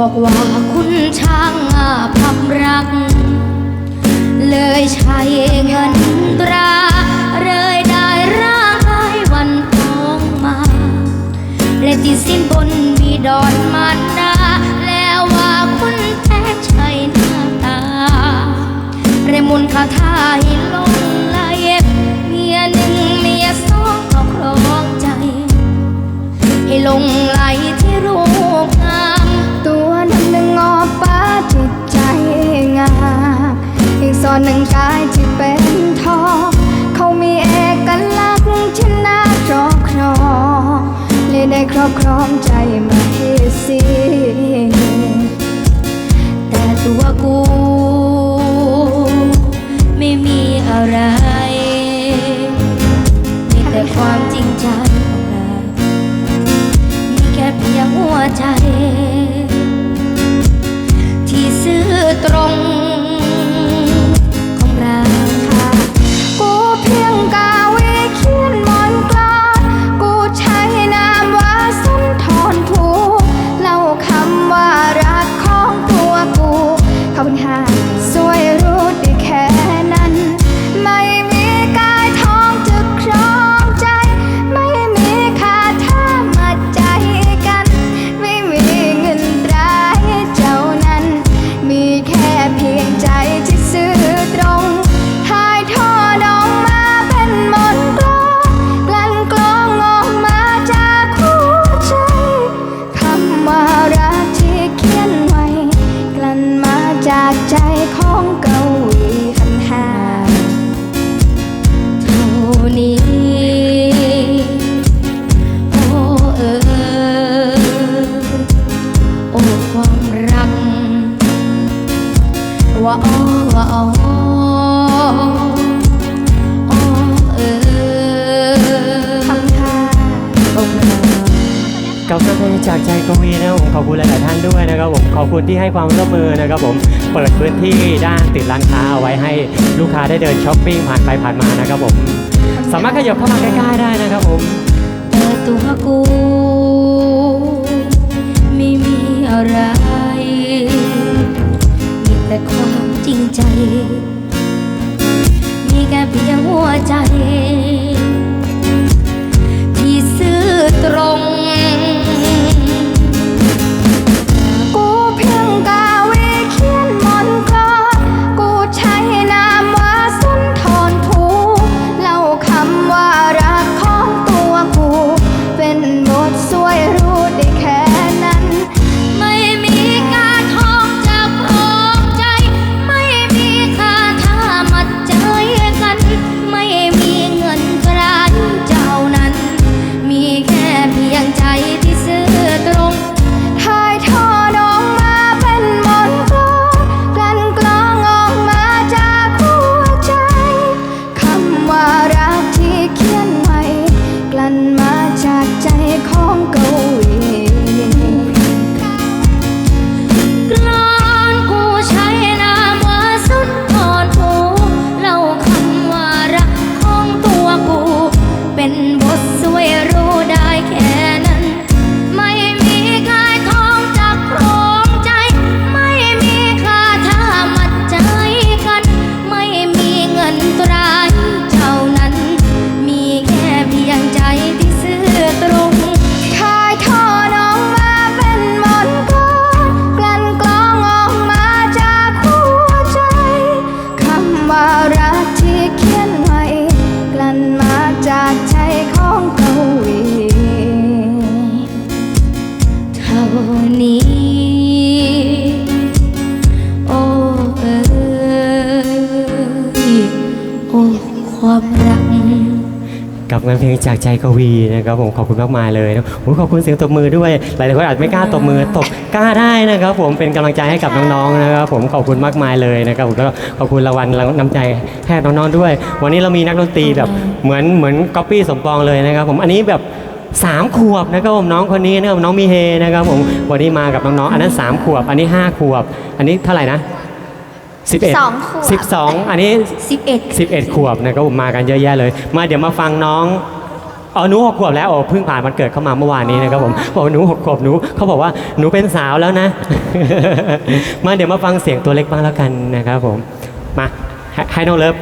บอกว่าคุณช่างอาภัพรัก เลยใช้เงินตรา เลยได้ร่างกายวันทองมา และติดสินบนมีดอนมันดาแล้วว่าคุณแท้ใช่หน้าตาเรมุนคาถาให้ลงไหลเมียหนึ่งเมียสองก็ครองใจ ให้ลงไหล ว่าอ้อว่าอ้อโอ้เออทำท่าโอ้เออกับเพลงจากใจกวีนะครับผมขอบคุณหลาย ๆ ท่านด้วยนะครับผมขอบคุณที่ให้ความร่วมมือนะครับผมเปิดพื้นที่ด้านติดร้านค้าเอาไว้ให้ลูกค้าได้เดินช้อปปิ้งผ่านไปผ่านมานะครับผมสามารถขยับเข้ามาใกล้ ๆ ได้นะครับผมแต่ตัวกูไม่มีอะไร มีแค่เพียงหัวใจ ว่ารักที่เขียน งานเพลงจากใจกวีนะครับผมขอบคุณมากมายเลยนะโอ้ยขอบคุณเสียงตบมือด้วย หลายๆคนอาจไม่กล้าตบมือตบกล้าได้นะครับ ผมเป็นกำลังใจให้กับน้องๆนะครับผมขอบคุณมากมายเลยนะครับผมก็ขอบคุณรางวัลน้ำใจให้น้องๆด้วย วันนี้เรามีนักดนตรีแบบเหมือนเหมือนก๊อปปี้สมปองเลยนะครับ ผมอันนี้แบบสามขวบนะครับผมน้องคนนี้นะครับน้องมีเฮนะครับผมวันนี้มากับน้องๆอันนั้นสามขวบ อันนี้ห้าขวบ อันนี้เท่าไหร่นะ 12ขวบ 12 อันนี้ 11 11 ขวบนะครับผมมากันเยอะแยะเลย มาเดี๋ยวมาฟังน้องอ๋อหนูหกขวบแล้วโอ้เพิ่งผ่านวันเกิดเข้ามาเมื่อวานนี้นะครับผมบอกหนูหกขวบหนูเขาบอกว่าหนูเป็นสาวแล้วนะ มาเดี๋ยวมาฟังเสียงตัวเล็กบ้างแล้วกันนะครับผมมาให้ให้น้องเลิฟ